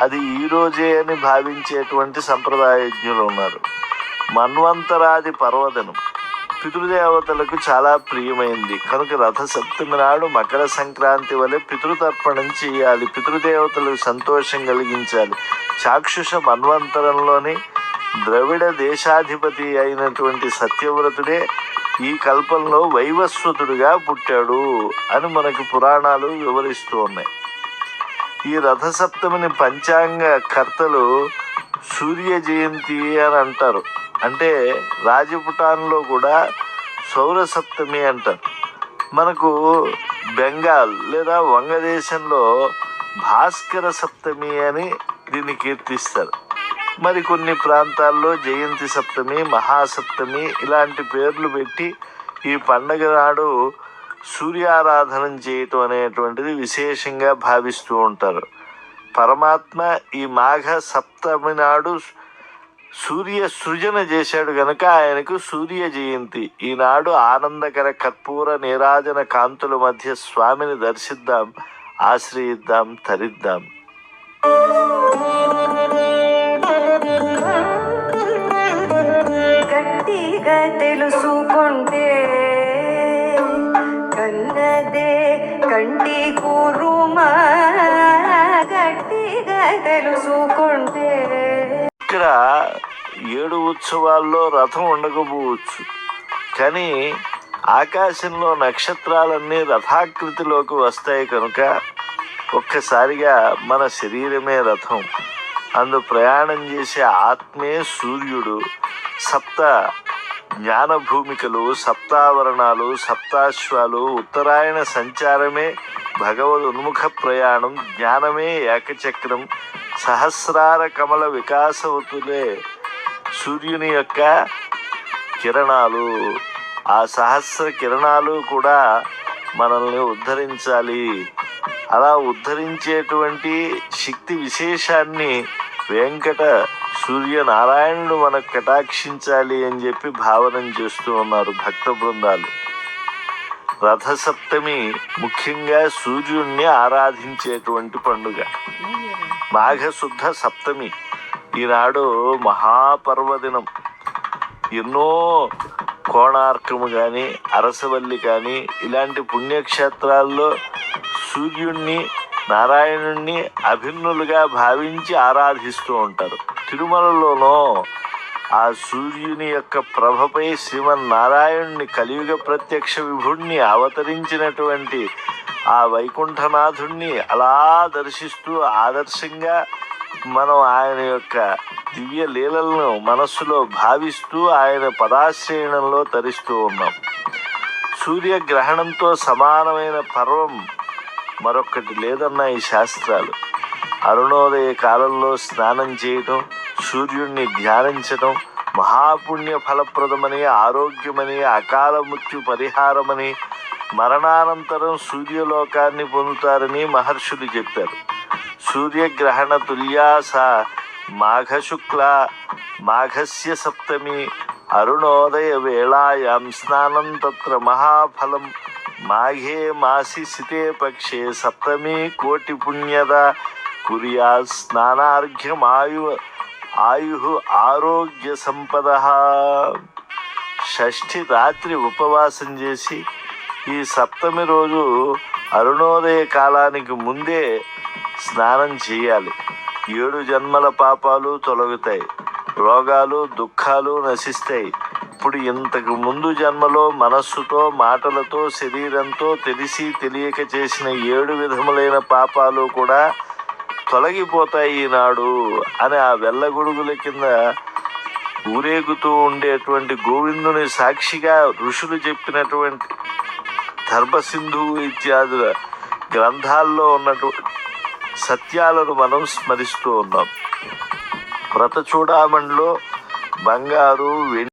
అది ఈ రోజే అని భావించేటువంటి సంప్రదాయజ్ఞులు ఉన్నారు. మన్వంతరాది పర్వదనం. పితృదేవతలకు చాలా ప్రియమైంది. కనుక రథ సప్తమి నాడు మకర సంక్రాంతి వలె పితృతర్పణం చేయాలి. పితృదేవతలకు సంతోషం కలిగించాలి. చాక్షుష మన్వంతరంలోని ద్రవిడ దేశాధిపతి అయినటువంటి సత్యవ్రతుడే ఈ కల్పంలో వైవస్వతుడిగా పుట్టాడు అని మనకు పురాణాలు వివరిస్తూ ఉన్నాయి. ఈ రథసప్తమిని పంచాంగ కర్తలు సూర్య జయంతి అని అంటారు. అంటే రాజపుటాన్లో కూడా సౌరసప్తమి అంటారు. మనకు బెంగాల్ లేదా వంగదేశంలో భాస్కర సప్తమి అని దీన్ని కీర్తిస్తారు. మరి కొన్ని ప్రాంతాల్లో జయంతి సప్తమి మహాసప్తమి ఇలాంటి పేర్లు పెట్టి ఈ పండగ నాడు సూర్యారాధనం చేయటం అనేటువంటిది విశేషంగా భావిస్తూ ఉంటారు. పరమాత్మ ఈ మాఘ సప్తమి నాడు సూర్య సృజన చేశాడు గనుక ఆయనకు సూర్య జయంతి. ఈనాడు ఆనందకర కర్పూర నీరాజన కాంతుల మధ్య స్వామిని దర్శిద్దాం ఆశ్రయిద్దాం తరిద్దాం. తెలుసుకుంటూ కంటి కూరుమా గట్టిగా తెలుసుకుంటే. ఇక్కడ ఏడు ఉత్సవాల్లో రథం ఉండకపోవచ్చు. కానీ ఆకాశంలో నక్షత్రాలన్నీ రథాకృతిలోకి వస్తాయి కనుక ఒక్కసారిగా మన శరీరమే రథం. అందు ప్రయాణం చేసే ఆత్మే సూర్యుడు. సప్త జ్ఞాన భూమికలు సప్తావరణాలు సప్తాశ్వాలు ఉత్తరాయణ సంచారమే భగవద్ ఉన్ముఖ ప్రయాణం జ్ఞానమే ఏకచక్రం. సహస్రార కమల వికాసవతులే సూర్యుని యొక్క కిరణాలు. ఆ సహస్ర కిరణాలు కూడా మనల్ని ఉద్ధరించాలి. అలా ఉద్ధరించేటువంటి శక్తి విశేషాన్ని వెంకట సూర్యనారాయణుడు మనకు కటాక్షించాలి అని చెప్పి భావన చేస్తూ ఉన్నారు భక్త బృందాలు. రథసప్తమి ముఖ్యంగా సూర్యుణ్ణి ఆరాధించేటువంటి పండుగ. మాఘశుద్ధ సప్తమి ఈనాడు మహాపర్వదినం. ఎన్నో కోణార్కము కానీ అరసవల్లి కానీ ఇలాంటి పుణ్యక్షేత్రాల్లో సూర్యుణ్ణి నారాయణుణ్ణి అభిన్నులుగా భావించి ఆరాధిస్తూ ఉంటారు. తిరుమలలోనో ఆ సూర్యుని యొక్క ప్రభపై శ్రీమన్నారాయణుని కలియుగ ప్రత్యక్ష విభుణ్ణి అవతరించినటువంటి ఆ వైకుంఠనాథుణ్ణి అలా దర్శిస్తూ ఆదర్శంగా మనం ఆయన యొక్క దివ్య లీలలను మనస్సులో భావిస్తూ ఆయన పదాశ్రయణంలో తరిస్తూ ఉన్నాం. సూర్యగ్రహణంతో సమానమైన పర్వం మరొకటి లేదన్న ఈ శాస్త్రాలు. అరుణోదయ కాలంలో స్నానం చేయటం సూర్యుణ్ణి ధ్యానించటం మహాపుణ్య ఫలప్రదమని ఆరోగ్యమని అకాల మృత్యు పరిహారమని మరణానంతరం సూర్యలోకాన్ని పొందుతారని మహర్షులు చెప్పారు. సూర్యగ్రహణ తుల్యాస మాఘశుక్ల మాఘస్య సప్తమి అరుణోదయ వేళాయాం స్నానం తత్ర మహాఫలం మాఘే మాసి సితే పక్షే సప్తమి కోటి పుణ్యద కురియా స్నానార్ఘ్యమాయు ఆయు ఆరోగ్య సంపద. షష్ఠి రాత్రి ఉపవాసం చేసి ఈ సప్తమి రోజు అరుణోదయ కాలానికి ముందే స్నానం చేయాలి. ఏడు జన్మల పాపాలు తొలగుతాయి. రోగాలు దుఃఖాలు నశిస్తాయి. ఇప్పుడు ఇంతకు ముందు జన్మలో మనస్సుతో మాటలతో శరీరంతో తెలిసి తెలియక చేసిన ఏడు విధములైన పాపాలు కూడా తొలగిపోతాయి ఈనాడు అని ఆ వెళ్ళగొడుగుల కింద ఊరేగుతూ ఉండేటువంటి గోవిందుని సాక్షిగా ఋషులు చెప్పినటువంటి ధర్మసింధు ఇత్యాదుల గ్రంథాల్లో ఉన్నటువంటి సత్యాలను మనం స్మరిస్తూ ఉన్నాం. వ్రత చూడామణిలో బంగారు వెండి